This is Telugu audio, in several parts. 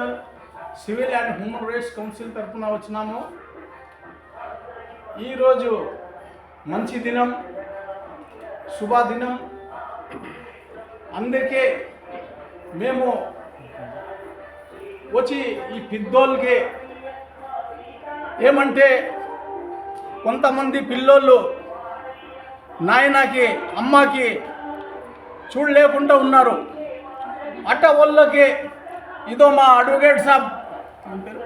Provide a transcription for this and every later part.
International civil and human rights council తరఫున వచ్చినాము. ఈరోజు మంచి దినం శుభదినం అందుకే మేము వచ్చి ఈ పిద్దోళ్ళకి ఏమంటే కొంతమంది పిల్లోళ్ళు నాయనకి అమ్మకి చూడలేకుండా ఉన్నారు. అట్ట వాళ్ళకి ఇదో మా అడ్వకేట్ సాబ్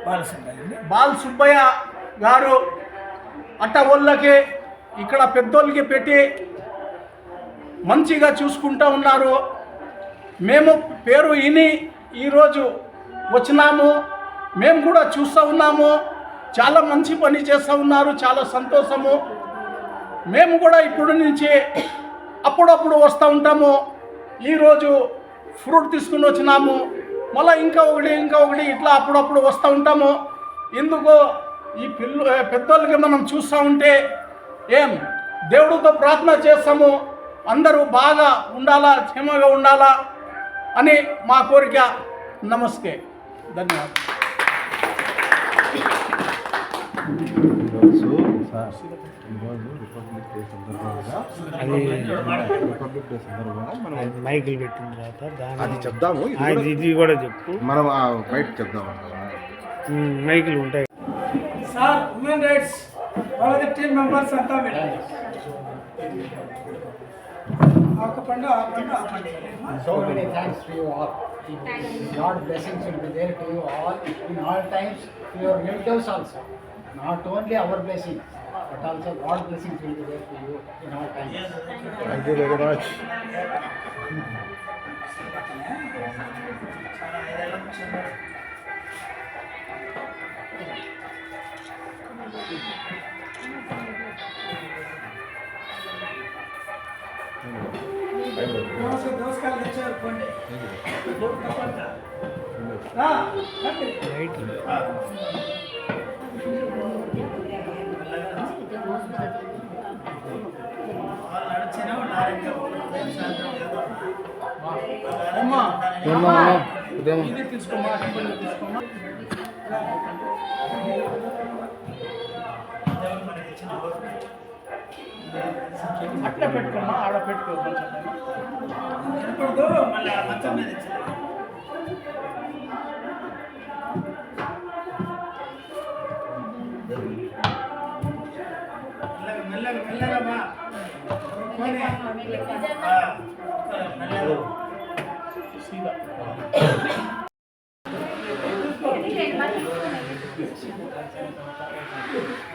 బాలసుబ్బయ్య పేరు? బాల్ సుబ్బయ్య గారు అట్టవోళ్ళకి ఇక్కడ పెద్దోళ్ళకి పెట్టి మంచిగా చూసుకుంటూ ఉన్నారు. మేము పేరు విని ఈరోజు వచ్చినాము. మేము కూడా చూస్తూ ఉన్నాము. చాలా మంచి పని చేస్తూ ఉన్నారు. చాలా సంతోషము. మేము కూడా ఇప్పుడు నుంచి అప్పుడప్పుడు వస్తూ ఉంటాము. ఈరోజు ఫ్రూట్ తీసుకుని వచ్చినాము. మళ్ళీ ఇంకా ఒకటి ఇంకా ఒకటి ఇట్లా అప్పుడప్పుడు వస్తూ ఉంటాము. ఎందుకో ఈ పిల్ల పెద్దోళ్ళకి మనం చూస్తూ ఉంటే ఏం దేవుడితో ప్రార్థన చేస్తాము. అందరూ బాగా ఉండాలా క్షేమంగా ఉండాలా అని మా కోరిక. నమస్తే. ధన్యవాదాలు ఈరోజు సార్ ఈరోజు రిపబ్లిక్ డే సందర్భంగా అది రిపబ్లిక్ డే సందర్భంగా మనం మైకులు పెట్టిన తర్వాత అది దాని చెప్దాము. ఇది కూడా చెప్పు. మనం ఆ బయట చెప్దాం మైకులు ఉంటాయి. సార్ హ్యూమన్ రైట్స్ వాళ్ళకి టీమ్ మెంబర్స్ అంతా పెట్టండి. ఒక పండు ఆ పండు ఆ పండు many thanks to you all. God blessings will be there to you all in all times, to your relatives also. not only our blessing, but also God blessings will be there to you in all times. Thank you very much. नमस्कार लेक्चर पंडित बोर्ड का पंडित हाँ అట్లా పెట్టుకోమా ఆడ పెట్టుకో కొంచెం. మళ్ళీ మంచం మీద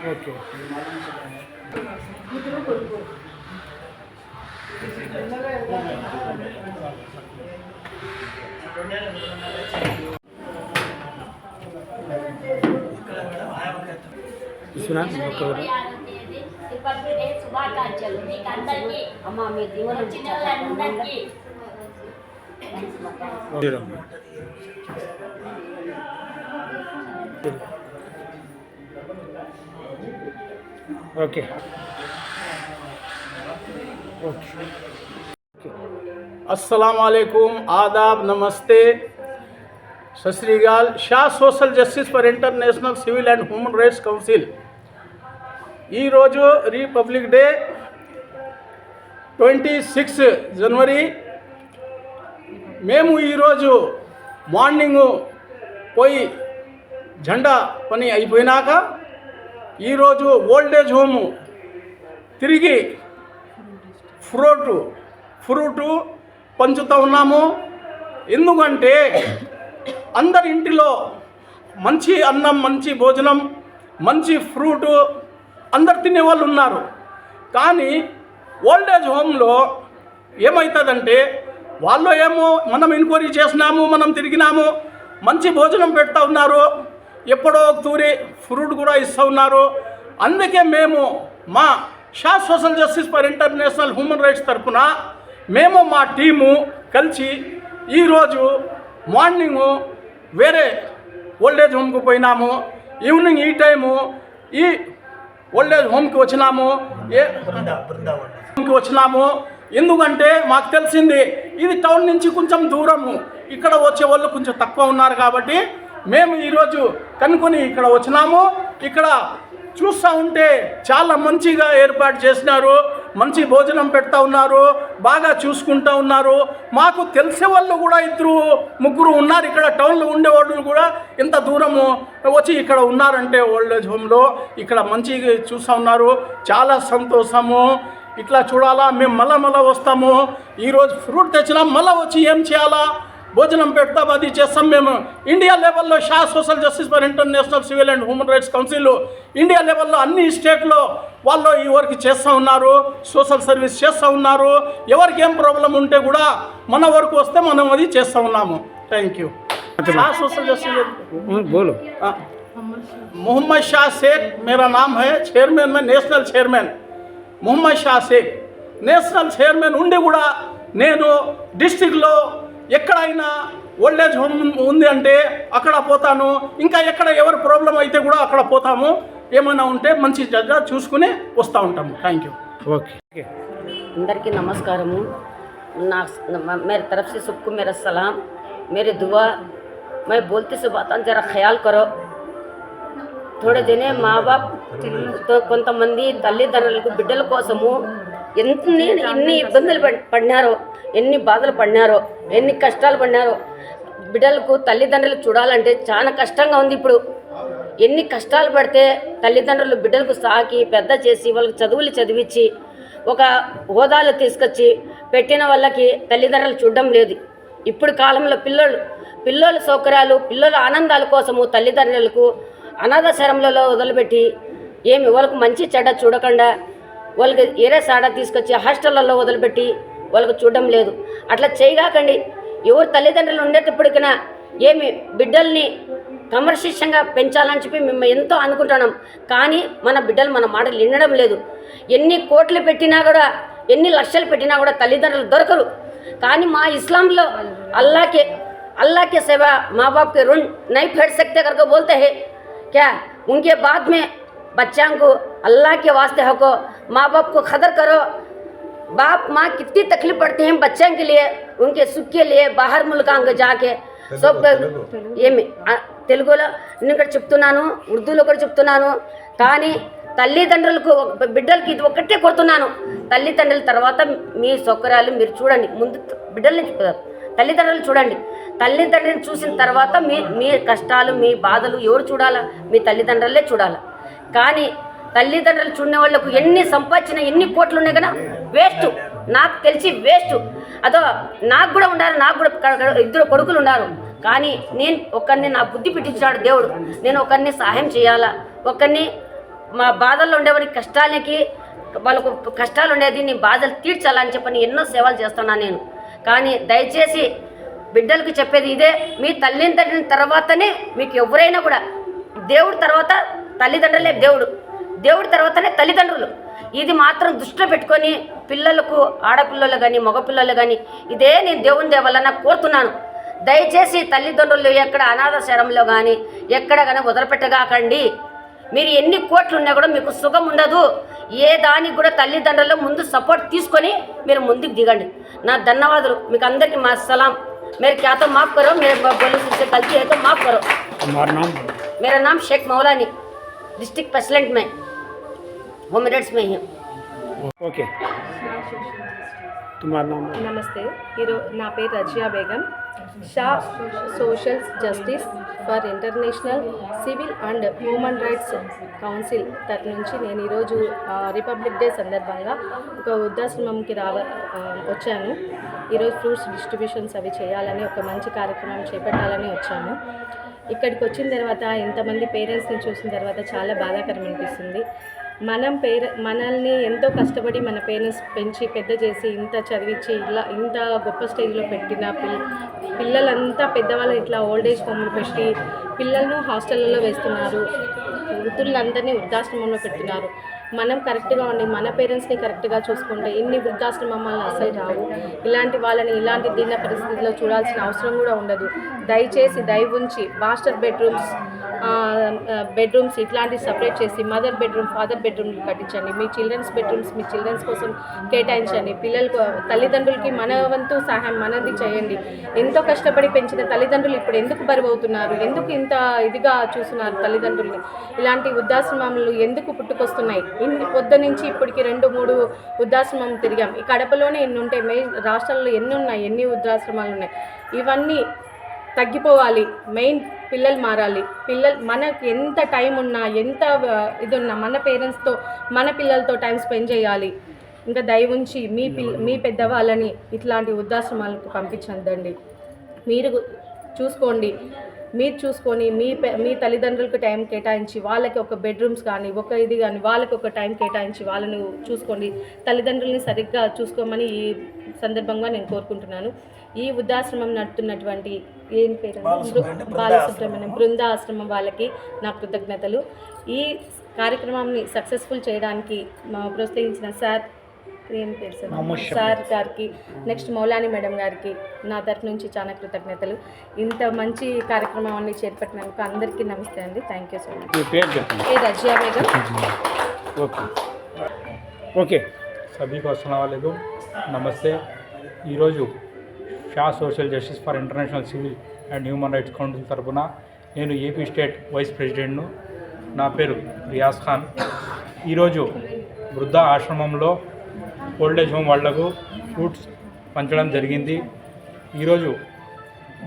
ఓకే ఇస్తున్నా ఒక్కరు రిపబ్లిక్ డే శుభాకాంక్షలు మీకు అందరికీ అమ్మ మీ దీవెన వచ్చిన వాళ్ళందరికీ ఓకే ఓకే अस्सलाम वालेकुम आदाब नमस्ते सत श्रीकाल Shah social justice for international civil and human rights council ఈరోజు రిపబ్లిక్ డే ట్వంటీ సిక్స్ జనవరి మేము ఈరోజు మార్నింగ్ పోయి జెండా పని అయిపోయినాక ఈరోజు ఓల్డేజ్ హోము తిరిగి ఫ్రూటు ఫ్రూటు పంచుతూ ఉన్నాము. ఎందుకంటే అందరి ఇంటిలో మంచి అన్నం మంచి భోజనం మంచి ఫ్రూటు అందరు తినే వాళ్ళు ఉన్నారు. కానీ ఓల్డేజ్ హోమ్లో ఏమవుతుందంటే వాళ్ళు ఏమో మనం ఎంక్వైరీ చేసినాము మనం తిరిగినాము మంచి భోజనం పెడతా ఉన్నారు ఎప్పుడో ఒక తూరి ఫ్రూట్ కూడా ఇస్తూ ఉన్నారు. అందుకే మేము మా Shah social justice for international human rights తరఫున మేము మా టీము కలిసి ఈరోజు మార్నింగు వేరే ఓల్డేజ్ హోమ్కు పోయినాము. ఈవినింగ్ ఈ టైము ఈ ఓల్డ్ ఏజ్ హోమ్కి వచ్చినాము. ఏ హోమ్కి వచ్చినాము. ఎందుకంటే మాకు తెలిసింది ఇది టౌన్ నుంచి కొంచెం దూరము. ఇక్కడ వచ్చే వాళ్ళు కొంచెం తక్కువ ఉన్నారు కాబట్టి మేము ఈరోజు కనుక్కొని ఇక్కడ వచ్చినాము. ఇక్కడ చూస్తూ ఉంటే చాలా మంచిగా ఏర్పాటు చేసినారు. మంచి భోజనం పెడతా ఉన్నారు బాగా చూసుకుంటా ఉన్నారు. మాకు తెలిసే వాళ్ళు కూడా ఇద్దరు ముగ్గురు ఉన్నారు. ఇక్కడ టౌన్లో ఉండేవాళ్ళు కూడా ఇంత దూరము వచ్చి ఇక్కడ ఉన్నారంటే ఓల్డ్ ఏజ్ హోమ్లో ఇక్కడ మంచిగా చూస్తూ ఉన్నారు. చాలా సంతోషము. ఇట్లా చూడాలా మేము మళ్ళా మళ్ళా వస్తాము. ఈరోజు ఫ్రూట్ తెచ్చినా మళ్ళీ వచ్చి ఏం చేయాలా? భోజనం పెడతాం అది చేస్తాం మేము ఇండియా లెవెల్లో Shah social justice for international civil and human rights council India లెవెల్లో అన్ని స్టేట్లో వాళ్ళు ఈ వర్క్ చేస్తూ ఉన్నారు సోషల్ సర్వీస్ చేస్తూ ఉన్నారు ఎవరికి ఏం ప్రాబ్లం ఉంటే కూడా మన వరకు వస్తే మనం అది చేస్తూ ఉన్నాము thank you Shah social justice हाँ, बोलो मोहम्मद शाह शेख मेरा नाम है చైర్మన్ में national chairman Mohammed Shah Sheikh national chairman ఉండి కూడా నేను డిస్టిక్లో ఎక్కడైనా ఓల్డేజ్ హోమ్ ఉంది అంటే అక్కడ పోతాను. ఇంకా ఎక్కడ ఎవరు ప్రాబ్లం అయితే కూడా అక్కడ పోతాము. ఏమైనా ఉంటే మంచి జడ్జ చూసుకుని వస్తూ ఉంటాము. Thank you okay. అందరికీ నమస్కారము. నా మేరే తరఫ్ సుక్కు మేర సలాం. మేరే దువా. మే బోల్తే సో జరా ఖయాల్ కరో. థోడే దినే మా బాప్ కొంతమంది తల్లిదండ్రులకు బిడ్డల కోసము ఎంత ఇన్ని ఇబ్బందులు పడినారో ఎన్ని బాధలు పడినారో ఎన్ని కష్టాలు పడినారో. బిడ్డలకు తల్లిదండ్రులు చూడాలంటే చాలా కష్టంగా ఉంది ఇప్పుడు. ఎన్ని కష్టాలు పడితే తల్లిదండ్రులు బిడ్డలకు సాకి పెద్ద చేసి వాళ్ళకి చదువులు చదివించి ఒక హోదాలు తీసుకొచ్చి పెట్టిన వాళ్ళకి తల్లిదండ్రులు చూడడం లేదు. ఇప్పుడు కాలంలో పిల్లలు పిల్లల సౌకర్యాలు పిల్లల ఆనందాల కోసము తల్లిదండ్రులకు అనాథశరంలలో వదిలిపెట్టి ఏమి వాళ్ళకు మంచి చెడ్డ చూడకుండా వాళ్ళకి ఏరే సాడ తీసుకొచ్చి హాస్టళ్ళల్లో వదిలిపెట్టి వాళ్ళకు చూడడం లేదు అట్లా చేయగాకండి ఎవరు తల్లిదండ్రులు ఉండేటప్పటికైనా ఏమి బిడ్డల్ని క్రమశిక్షంగా పెంచాలని చెప్పి మేము ఎంతో అనుకుంటున్నాం కానీ మన బిడ్డలు మన మాటలు వినడం లేదు ఎన్ని కోట్లు పెట్టినా కూడా ఎన్ని లక్షలు పెట్టినా కూడా తల్లిదండ్రులు దొరకరు కానీ మా ఇస్లాంలో అల్లాకే अल्लाह के सिवा माँ बाप के ऋण नहीं फेर सकते करके बोलते हैं क्या उनके बाद में बच्चों को अल्लाह के वास्ते हको माँ बाप को खदर करो बाप माँ कितनी तकलीफ पड़ती है बच्चों के लिए उनके सुख के लिए बाहर मुल्कांग जाके सब ఏమి ఆ, తెలుగులో నేను ఇక్కడ చెప్తున్నాను ఉర్దూలో కూడా చెప్తున్నాను కానీ తల్లిదండ్రులకు ఒక- బిడ్డలకి ఇది ఒక్కటే కొడుతున్నాను తల్లిదండ్రుల తర్వాత మీ సౌకర్యాలు మీరు చూడండి ముందు బిడ్డల్ని చూపుతారు తల్లిదండ్రులు చూడండి తల్లిదండ్రులను చూసిన తర్వాత మీ మీ కష్టాలు మీ బాధలు ఎవరు చూడాలా మీ తల్లిదండ్రులే చూడాలా కానీ తల్లిదండ్రులు చూడని వాళ్ళకు ఎన్ని సంపాదించిన ఎన్ని కోట్లు ఉన్నాయి కదా వేస్ట్. నాకు తెలిసి వేస్ట్. అదో నాకు కూడా ఉండాలి నాకు కూడా ఇద్దరు కొడుకులు ఉన్నారు. కానీ నేను ఒకరిని నా బుద్ధి పెట్టించాడు దేవుడు. నేను ఒకరిని సహాయం చేయాలా? ఒకరిని మా బాధల్లో ఉండేవారి కష్టాలకి వాళ్ళకు కష్టాలు ఉండేది నీ బాధలు తీర్చాలని చెప్పని ఎన్నో సేవలు చేస్తున్నాను నేను. కానీ దయచేసి బిడ్డలకు చెప్పేది ఇదే మీ తల్లిదండ్రుల తర్వాతనే మీకు ఎవరైనా కూడా దేవుడు తర్వాత తల్లిదండ్రులే దేవుడు. దేవుడి తర్వాతనే తల్లిదండ్రులు ఇది మాత్రం దృష్టిలో పెట్టుకొని పిల్లలకు ఆడపిల్లలు కానీ మగపిల్లలు కానీ ఇదే నేను దేవుని దేవాలన్న కోరుతున్నాను దయచేసి తల్లిదండ్రులు ఎక్కడ అనాథాశ్రమంలో కానీ ఎక్కడ కానీ వదిలిపెట్టగాకండి మీరు ఎన్ని కోట్లు ఉన్నా కూడా మీకు సుఖం ఉండదు ఏ దానికి కూడా తల్లిదండ్రులు ముందు సపోర్ట్ తీసుకొని మీరు ముందుకు దిగండి నా ధన్యవాదాలు మీకు అందరికీ మా సలాం मेरे क्या तो माफ़ करो मेरे बोलने से गलती है तो माफ़ करो हमारा नाम मेरा नाम शेख मौलानी डिस्ट्रिक्ट प्रेसिडेंट में होम रेट्स में ही हूँ ओके तुम्हारा नाम बोलो। నమస్తే ఈరో నా పేరు Razia Begum Shah social justice for international civil and human rights council తరఫు నుంచి నేను ఈరోజు ఆ, రిపబ్లిక్ డే సందర్భంగా ఒక వృద్ధాశ్రమంకి రావ ఆ, వచ్చాను ఈరోజు ఫ్రూట్స్ డిస్ట్రిబ్యూషన్స్ అవి చేయాలని ఒక మంచి కార్యక్రమం చేపట్టాలని వచ్చాము ఇక్కడికి వచ్చిన తర్వాత ఇంతమంది పేరెంట్స్ని చూసిన తర్వాత చాలా బాధాకరం అనిపిస్తుంది మనం పేర మనల్ని ఎంతో కష్టపడి మన పేరెంట్స్ పెంచి పెద్ద చేసి ఇంత చదివించి ఇలా ఇంత గొప్ప స్టేజ్లో పెట్టిన పిల్ పిల్లలంతా పెద్దవాళ్ళు ఇట్లా ఓల్డ్ ఏజ్ హోమ్లు పెట్టి పిల్లలను హాస్టళ్ళలో వేస్తున్నారు. వృద్ధులందరినీ వృద్ధాశ్రమంలో పెడుతున్నారు. మనం కరెక్ట్గా ఉండి మన పేరెంట్స్ని కరెక్ట్గా చూసుకుంటే ఇన్ని వృద్ధాశ్రమాలు అసలు రావు. ఇలాంటి వాళ్ళని ఇలాంటి దీన పరిస్థితిలో చూడాల్సిన అవసరం కూడా ఉండదు. దయచేసి దయ ఉంచి మాస్టర్ బెడ్రూమ్స్ బెడ్రూమ్స్ ఇట్లాంటివి సపరేట్ చేసి మదర్ బెడ్రూమ్ ఫాదర్ బెడ్రూమ్ కట్టించండి. మీ చిల్డ్రన్స్ బెడ్రూమ్స్ మీ చిల్డ్రన్స్ కోసం కేటాయించండి. పిల్లలకు తల్లిదండ్రులకి మన వంతు సహాయం మనది చేయండి. ఎంతో కష్టపడి పెంచిన తల్లిదండ్రులు ఇప్పుడు ఎందుకు బరువు అవుతున్నారు ఎందుకు ఇంత ఇదిగా చూస్తున్నారు తల్లిదండ్రుల్ని ఇలాంటి వృద్ధాశ్రమాలు ఎందుకు పుట్టుకొస్తున్నాయి? ఇన్ని పొద్దు నుంచి ఇప్పటికి రెండు మూడు వృద్ధాశ్రమం తిరిగాం. ఈ కడపలోనే ఎన్ని ఉంటాయి మెయిన్ రాష్ట్రాల్లో ఎన్ని ఉన్నాయి? ఎన్ని వృద్ధాశ్రమాలు ఉన్నాయి? ఇవన్నీ తగ్గిపోవాలి. మెయిన్ పిల్లలు మారాలి. పిల్లలు మనకు ఎంత టైం ఉన్నా ఎంత ఇది ఉన్నా మన పేరెంట్స్తో మన పిల్లలతో టైం స్పెండ్ చేయాలి. ఇంకా దయ ఉంచి మీ పిల్ల మీ పెద్దవాళ్ళని ఇట్లాంటి వృద్ధాశ్రమాలకు పంపించద్దండి మీరు చూసుకోండి. మీరు చూసుకొని మీ పె- మీ తల్లిదండ్రులకు టైం కేటాయించి వాళ్ళకి ఒక బెడ్రూమ్స్ కానీ ఒక ఇది కానీ వాళ్ళకి ఒక టైం కేటాయించి వాళ్ళను చూసుకోండి. తల్లిదండ్రులని సరిగ్గా చూసుకోమని ఈ సందర్భంగా నేను కోరుకుంటున్నాను. ఈ వృద్ధాశ్రమం నడుపుతున్నటువంటి ఏం పేరు బాలసుబ్రహ్మణ్యం. బృంద ఆశ్రమం వాళ్ళకి నా కృతజ్ఞతలు. ఈ కార్యక్రమాన్ని సక్సెస్ఫుల్ చేయడానికి ప్రోత్సహించిన సార్ ఏం పేరు సార్? సార్ గారికి నెక్స్ట్ మౌలాని మేడం గారికి నా తరఫు నుంచి చాలా కృతజ్ఞతలు. ఇంత మంచి కార్యక్రమాన్ని చేపట్టినందుకు అందరికీ నమస్తే అండి. థ్యాంక్ యూ సో మచ్ ఏ రజియా మేడం ఓకే. ఓకే. సభీకి అస్సలం నమస్తే. ఈరోజు Shah social justice for international civil and human rights council తరపున నేను ఏపీ స్టేట్ వైస్ ప్రెసిడెంట్ను. నా పేరు రియాజ్ ఖాన్. ఈరోజు వృద్ధ ఆశ్రమంలో ఓల్డేజ్ హోమ్ వాళ్ళకు ఫ్రూట్స్ పంచడం జరిగింది. ఈరోజు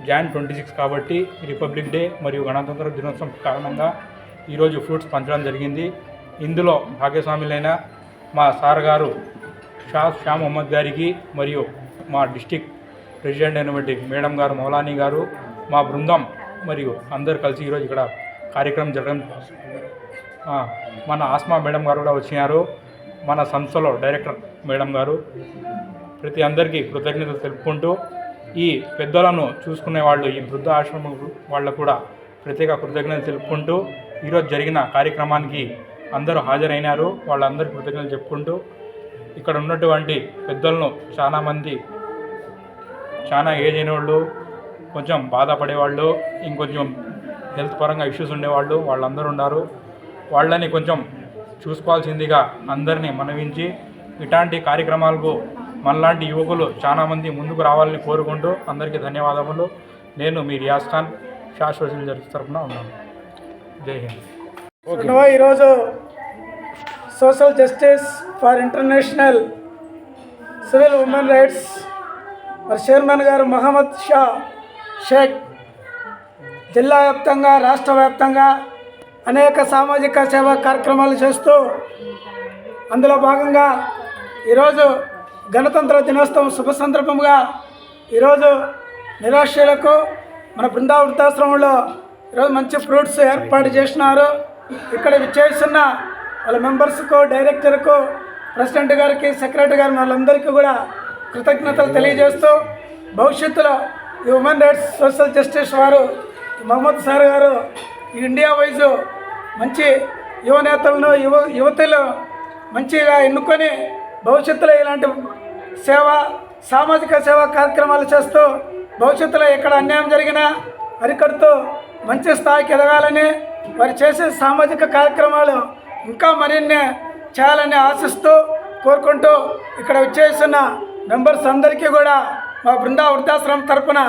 జాన్ ట్వంటీ సిక్స్ కాబట్టి రిపబ్లిక్ డే మరియు గణతంత్ర దినోత్సవం కారణంగా ఈరోజు ఫ్రూట్స్ పంచడం జరిగింది. ఇందులో భాగస్వాములైన మా సార్ గారు షా షా మొహమ్మద్ గారికి మరియు మా డిస్టిక్ ప్రెసిడెంట్ అయినటువంటి మేడం గారు మౌలానీ గారు మా బృందం మరియు అందరు కలిసి ఈరోజు ఇక్కడ కార్యక్రమం జరగడం మన ఆస్మా మేడం గారు కూడా వచ్చినారు. మన సంస్థలో డైరెక్టర్ మేడం గారు. ప్రతి అందరికీ కృతజ్ఞతలు తెలుపుకుంటూ ఈ పెద్దలను చూసుకునే వాళ్ళు ఈ వృద్ధ ఆశ్రమం వాళ్ళకు కూడా ప్రత్యేక కృతజ్ఞతలు తెలుపుకుంటూ ఈరోజు జరిగిన కార్యక్రమానికి అందరూ హాజరైనారు. వాళ్ళందరికీ కృతజ్ఞతలు చెప్పుకుంటూ ఇక్కడ ఉన్నటువంటి పెద్దలను చాలామంది చాలా ఏజ్ అయిన వాళ్ళు కొంచెం బాధపడేవాళ్ళు ఇంకొంచెం హెల్త్ పరంగా ఇష్యూస్ ఉండేవాళ్ళు వాళ్ళందరూ ఉన్నారు. వాళ్ళని కొంచెం చూసుకోవాల్సిందిగా అందరినీ మనవించి ఇట్లాంటి కార్యక్రమాలకు మనలాంటి యువకులు చాలామంది ముందుకు రావాలని కోరుకుంటూ అందరికీ ధన్యవాదములు. నేను మీ రియాజ్ ఖాన్ షా తరఫున ఉన్నాను. జై హింద్. ఈరోజు social justice for international civil women rights మరి చైర్మన్ గారు మహమ్మద్ షా షేక్ జిల్లా వ్యాప్తంగా రాష్ట్ర వ్యాప్తంగా అనేక సామాజిక సేవా కార్యక్రమాలు చేస్తూ అందులో భాగంగా ఈరోజు గణతంత్ర దినోత్సవం శుభ సందర్భంగా ఈరోజు నిరాశ్రయులకు మన బృందా వృద్ధాశ్రమంలో ఈరోజు మంచి ఫ్రూట్స్ ఏర్పాటు చేసినారు. ఇక్కడ విచ్చేస్తున్న వాళ్ళ మెంబర్స్కు డైరెక్టర్కు ప్రెసిడెంట్ గారికి సెక్రటరీ గారి వాళ్ళందరికీ కూడా కృతజ్ఞతలు తెలియజేస్తూ భవిష్యత్తులో ఈ ఉమెన్ రైట్స్ సోషల్ జస్టిస్ వారు మహమ్మద్ సార్ గారు ఈ ఇండియా వైజ్ మంచి యువ నేతలను యువ యువతులు మంచిగా ఎన్నుకొని భవిష్యత్తులో ఇలాంటి సేవ సామాజిక సేవా కార్యక్రమాలు చేస్తూ భవిష్యత్తులో ఎక్కడ అన్యాయం జరిగినా అరికడుతూ మంచి స్థాయికి ఎదగాలని వారు చేసే సామాజిక కార్యక్రమాలు ఇంకా మరిన్ని చేయాలని ఆశిస్తూ కోరుకుంటూ ఇక్కడ వచ్చేస్తున్న మెంబర్స్ అందరికీ కూడా మా బృందా వృద్ధాశ్రమం తరపున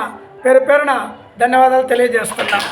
పేరు పేరున ధన్యవాదాలు తెలియజేస్తున్నాం.